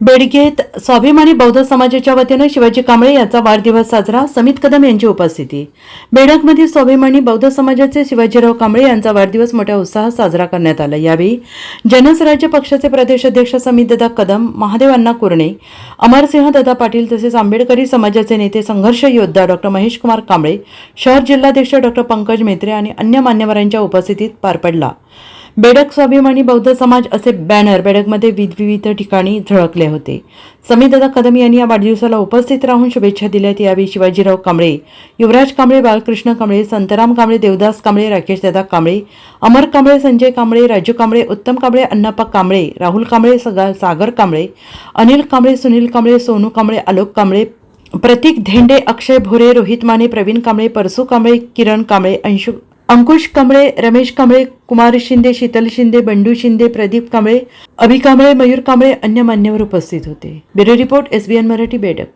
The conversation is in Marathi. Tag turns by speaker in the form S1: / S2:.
S1: बेडगेत स्वाभिमानी बौद्ध समाजाच्या वतीनं शिवाजी कांबळे यांचा वाढदिवस साजरा. समित कदम यांची उपस्थिती. बेडकमध्ये स्वाभिमानी बौद्ध समाजाचे शिवाजीराव कांबळे यांचा वाढदिवस मोठ्या उत्साहात साजरा करण्यात आला. यावेळी जनसराज्य पक्षाचे प्रदेशाध्यक्ष समित दादा कदम महादेव अण्णा कुरणे अमरसिंह दादा पाटील तसेच आंबेडकरी समाजाचे नेते संघर्ष योद्धा डॉक्टर महेश कुमार कांबळे शहर जिल्हाध्यक्ष डॉक्टर पंकज मेत्रे आणि अन्य मान्यवरांच्या उपस्थितीत पार पडला. बेडक स्वाभिमानी बौद्ध समाज असे बॅनर बेडकमध्ये विविध ठिकाणी झळकले होते. समीदादा कदम यांनी या वाढदिवसाला उपस्थित राहून शुभेच्छा दिल्यात यावेळी शिवाजीराव कांबळे युवराज कांबळे बाळकृष्ण कांबळे संतराम कांबळे देवदास कांबळे राकेश दादा कांबळे अमर कांबळे संजय कांबळे राजू कांबळे उत्तम कांबळे अण्णाप्पा कांबळे राहुल कांबळे सगा सागर कांबळे अनिल कांबळे सुनील कांबळे सोनू कांबळे आलोक कांबळे प्रतीक धेंडे अक्षय भोरे रोहित माने प्रवीण कांबळे परसू कांबळे किरण कांबळे अंशु अंकुश कांबळे रमेश कांबळे कुमार शिंदे शीतल शिंदे बंडू शिंदे प्रदीप कांबळे अभि कांबळे मयूर कांबळे अन्य मान्यवर उपस्थित होते. ब्युरो रिपोर्ट एसबीएन मराठी बेडक.